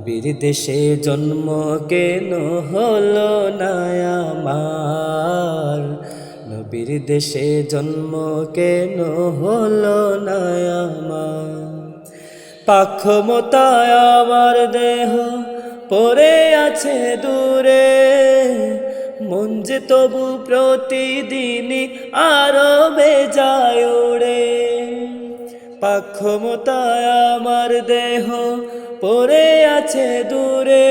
নবীর দেশে জন্ম কেন হলো না আমার? নবীর দেশে জন্ম কেন হলো না আমার? পাক্ষমতায় আমার দেহ পড়ে আছে দূরে। মন যে তবু প্রতিদিনই আরও বেজায় ওড়ে পাক্ষমতায় আমার দেহ পড়ে আছে দূরে,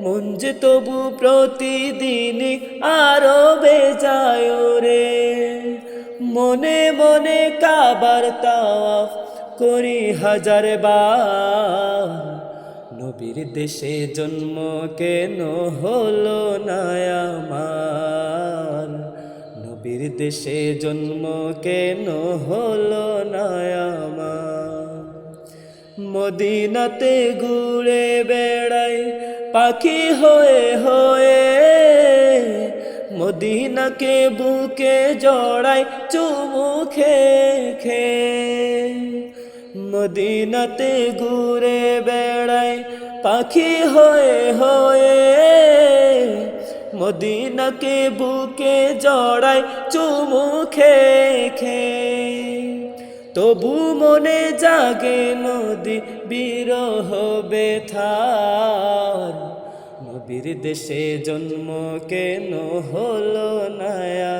মন তবু প্রতিদিনই আরও বেজায় রে মনে মনে কাবার তাওয়াফ করি হাজার বার। নবীর দেশে জন্ম কেন হলো না আমার? নবীর দেশে জন্ম কেন হলো না আমার? মদিনাতে ঘুরে বেড়াই, পাখি হয়ে হয়ে। মদিনাকে বুকে জড়াই, চুমু খে মদিনাতে ঘুরে বেড়াই, পাখি হয়ে হয়ে। মদিনাকে বুকে জড়াই, চুমু খে খে তবু মনে জাগে নদী বিরহ বেথার। নবীর দেশে জন্ম কেন হলো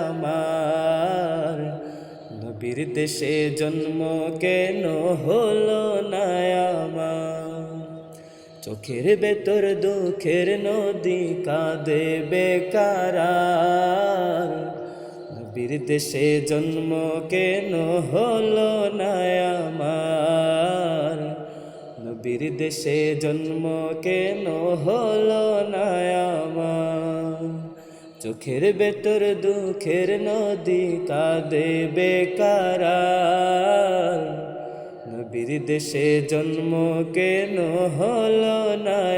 আমার? নবীর দেশে জন্ম কেন হলো আমার? চোখের ভেতর দুঃখের নদী কাঁদে বেকার। নবীর দেশে জন্ম কেন হলো না আমার? দেশে জন্ম কেন হলো না আমার? চোখের ভেতর দুঃখের নদী কাঁদে বেকার নবীর দেশে জন্ম কেন হলো না